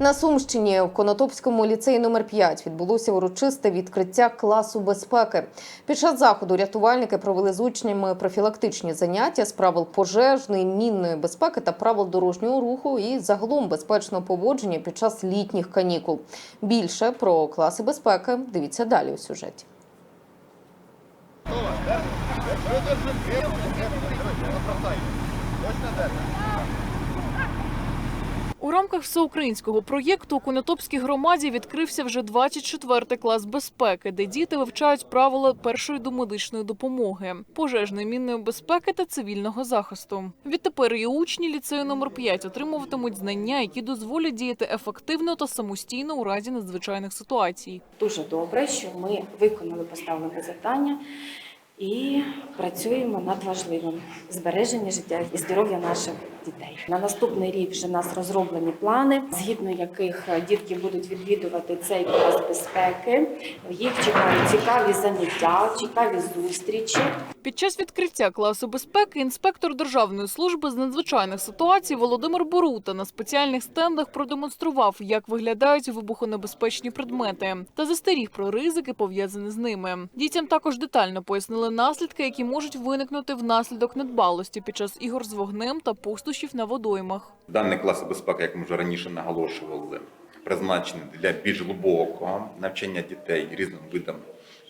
На Сумщині в Конотопському ліцеї номер 5 відбулося урочисте відкриття класу безпеки. Під час заходу рятувальники провели з учнями профілактичні заняття з правил пожежної, мінної безпеки та правил дорожнього руху і загалом безпечного поводження під час літніх канікул. Більше про класи безпеки дивіться далі у сюжеті. У рамках всеукраїнського проєкту у Конотопській громаді відкрився вже 24-й клас безпеки, де діти вивчають правила першої домедичної допомоги, пожежної мінної безпеки та цивільного захисту. Відтепер і учні ліцею номер 5 отримуватимуть знання, які дозволять діяти ефективно та самостійно у разі надзвичайних ситуацій. Дуже добре, що ми виконали поставлене завдання і працюємо над важливим збереження життя і здоров'я наших дітей. На наступний рік вже у нас розроблені плани, згідно яких дітки будуть відвідувати цей клас безпеки. Їх чекають цікаві заняття, цікаві зустрічі. Під час відкриття класу безпеки інспектор Державної служби з надзвичайних ситуацій Володимир Борута на спеціальних стендах продемонстрував, як виглядають вибухонебезпечні предмети, та застеріг про ризики, пов'язані з ними. Дітям також детально пояснили наслідки, які можуть виникнути внаслідок недбалості під час ігор з вогнем та пустощів на водоймах. Даний клас безпеки, як ми вже раніше наголошували, призначений для більш глибокого навчання дітей різним видам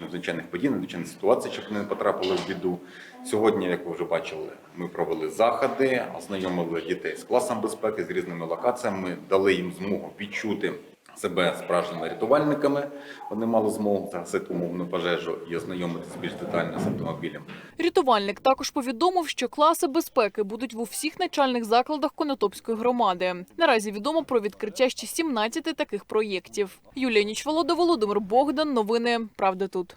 надзвичайних подій, надзвичайних ситуацій, щоб вони не потрапили в біду. Сьогодні, як ви вже бачили, ми провели заходи, ознайомили дітей з класом безпеки, з різними локаціями, дали їм змогу відчути себе справжніми рятувальниками. Вони мали змогу гасити умовну пожежу і ознайомитися більш детально з автомобілем. Рятувальник також повідомив, що класи безпеки будуть в усіх начальних закладах Конотопської громади. Наразі відомо про відкриття ще 17 таких проєктів. Юлія Нічволода, Володимир Богдан. Новини Правда тут.